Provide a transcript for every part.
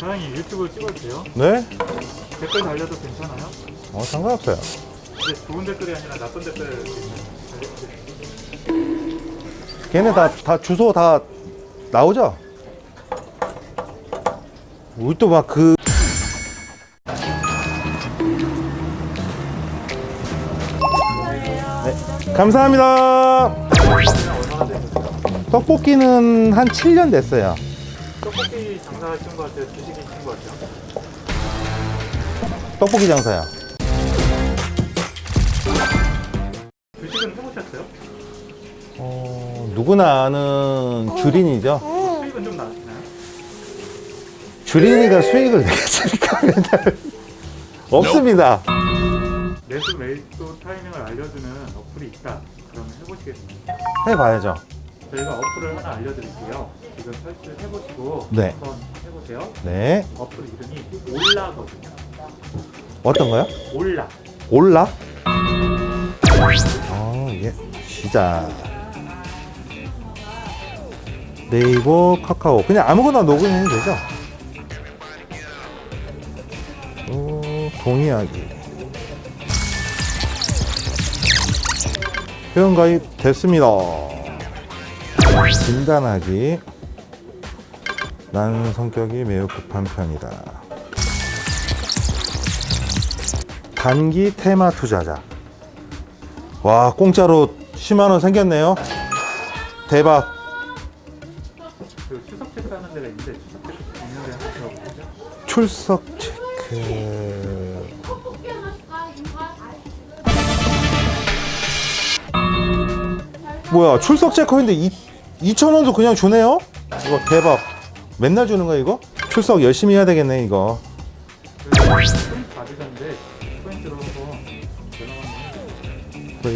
사장님 유튜브 찍어도 돼요? 네? 댓글 달려도 괜찮아요? 어, 상관없어요. 근데 좋은 댓글이 아니라 나쁜 댓글 달려주세요. 걔네 다, 다 주소 다 나오죠? 우리 또 막 그. 네, 감사합니다. 떡볶이는 한 7년 됐어요. 떡볶이 장사하신 것 같아요? 주식이신 것 같아요? 떡볶이 장사야. 주식은 해보셨어요? 어, 누구나 아는 주린이죠. 수익은 좀 나시나요? 주린이가 수익을 내겠습니까? 없습니다. 매수 매도 타이밍을 알려주는 어플이 있다. 그러면 해보시겠습니다. 해봐야죠. 저희가 어플을 하나 알려드릴게요. 지금 설치를 해보시고 네. 한번 해보세요. 네. 어플 이름이 올라거든요. 어떤 거요? 올라. 올라? 어, 예. 시작. 네이버, 카카오. 그냥 아무거나 로그인해도 되죠? 어, 동의하기. 회원가입 됐습니다. 진단하기. 나는 성격이 매우 급한 편이다. 단기 테마 투자자. 와, 공짜로 10만원 생겼네요. 대박. 그 추석 체크 하는 데가 있는데 추석 체크 있는데 한번 들어보시죠. 출석 체크. 뭐야, 출석 체크인데 2,000원도 그냥 주네요? 이거 대박. 맨날 주는 거야, 이거? 출석 열심히 해야 되겠네, 이거. 그 해주세요.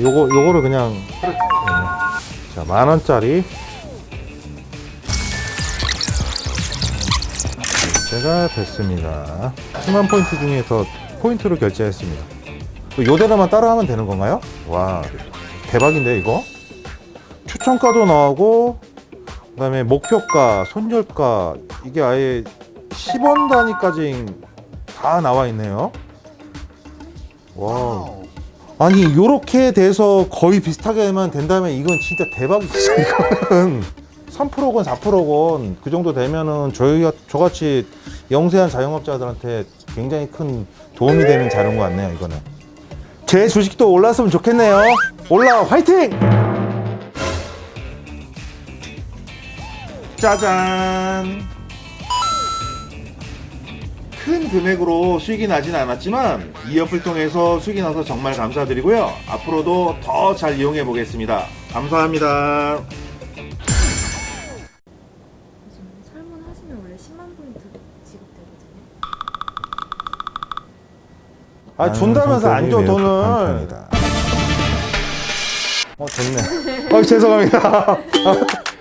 요거, 요거를 그냥. 네. 자, 만 원짜리. 제가 됐습니다. 10만 포인트 중에서 포인트로 결제했습니다. 또 요대로만 따라하면 되는 건가요? 와, 대박인데, 이거? 추천가도 나오고, 그 다음에 목표가, 손절가, 이게 아예 10원 단위까지 다 나와 있네요. 와. 아니, 요렇게 돼서 거의 비슷하게만 된다면 이건 진짜 대박이죠, 이거는. 3%건 4%건 그 정도 되면은 저희 저같이 영세한 자영업자들한테 굉장히 큰 도움이 되는 자료인 것 같네요 이거는 제 주식도 올랐으면 좋겠네요 올라 화이팅 짜잔. 큰 금액으로 수익이 나진 않았지만 이 어플 통해서 수익이 나서 정말 감사드리고요. 앞으로도 더 잘 이용해 보겠습니다. 감사합니다. 지금 설문 하시면 원래 10만 포인트 지급되거든요. 아 준다면서 안 줘 돈을. 어 좋네. 어 죄송합니다